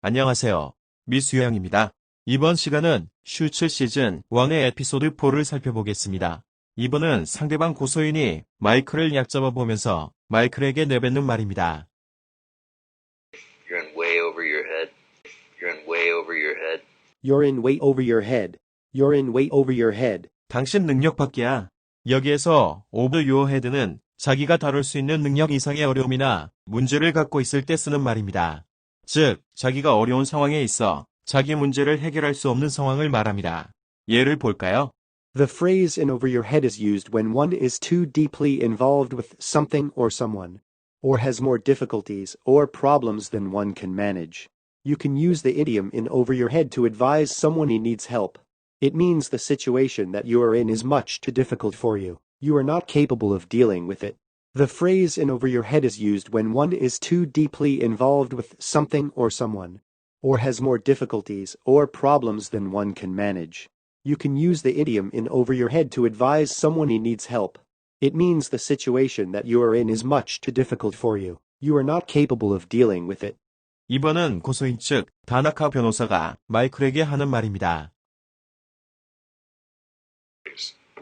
안녕하세요. 미수영입니다. 이번 시간은 슈츠 시즌 1의 에피소드 4를 살펴보겠습니다. 이번은 상대방 고소인이 마이클을 약잡아 보면서 마이클에게 내뱉는 말입니다. You're in way over your head. You're in way over your head. You're in way over your head. You're in way over your head. 당신 능력 밖이야. 여기에서 over your head는 자기가 다룰 수 있는 능력 이상의 어려움이나 문제를 갖고 있을 때 쓰는 말입니다. 즉, 자기가 어려운 상황에 있어 자기 문제를 해결할 수 없는 상황을 말합니다. 예를 볼까요? The phrase in over your head is used when one is too deeply involved with something or someone, or has more difficulties or problems than one can manage. You can use the idiom in over your head to advise someone he needs help. It means the situation that you are in is much too difficult for you. You are not capable of dealing with it. The phrase in over your head is used when one is too deeply involved with something or someone, or has more difficulties or problems than one can manage. You can use the idiom in over your head to advise someone he needs help. It means the situation that you are in is much too difficult for you. You are not capable of dealing with it. 이번은 고소인 측 다나카 변호사가 마이클에게 하는 말입니다.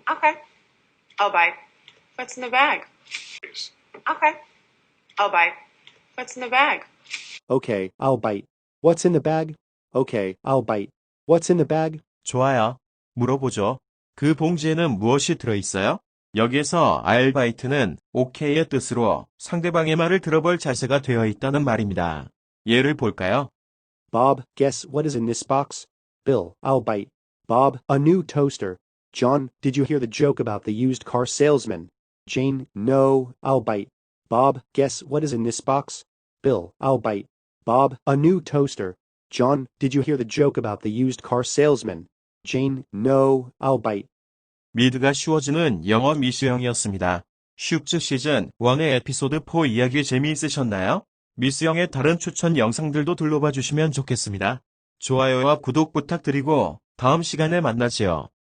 Okay. I'll buy. What's in the bag? Okay. I'll buy. What's in the bag? Okay, I'll bite. What's in the bag? Okay, I'll bite. What's in the bag? 좋아요. 물어보죠. 그 봉지에는 무엇이 들어있어요? 여기에서 알바이트는 OK의 뜻으로 상대방의 말을 들어볼 자세가 되어 있다는 말입니다. 예를 볼까요? Bob, guess what is in this box? Bill, I'll bite. Bob, a new toaster. John, did you hear the joke about the used car salesman? Jane, no, I'll bite. Bob, guess what is in this box? Bill, I'll bite. Bob, a new toaster. John, did you hear the joke about the used car salesman? Jane, no, I'll bite. 미드가 쉬워지는 영어 미수형이었습니다. 슈츠 시즌 1의 에피소드 4 이야기 재미있으셨나요? 미수형의 다른 추천 영상들도 둘러봐 주시면 좋겠습니다. 좋아요와 구독 부탁드리고 다음 시간에 만나지요.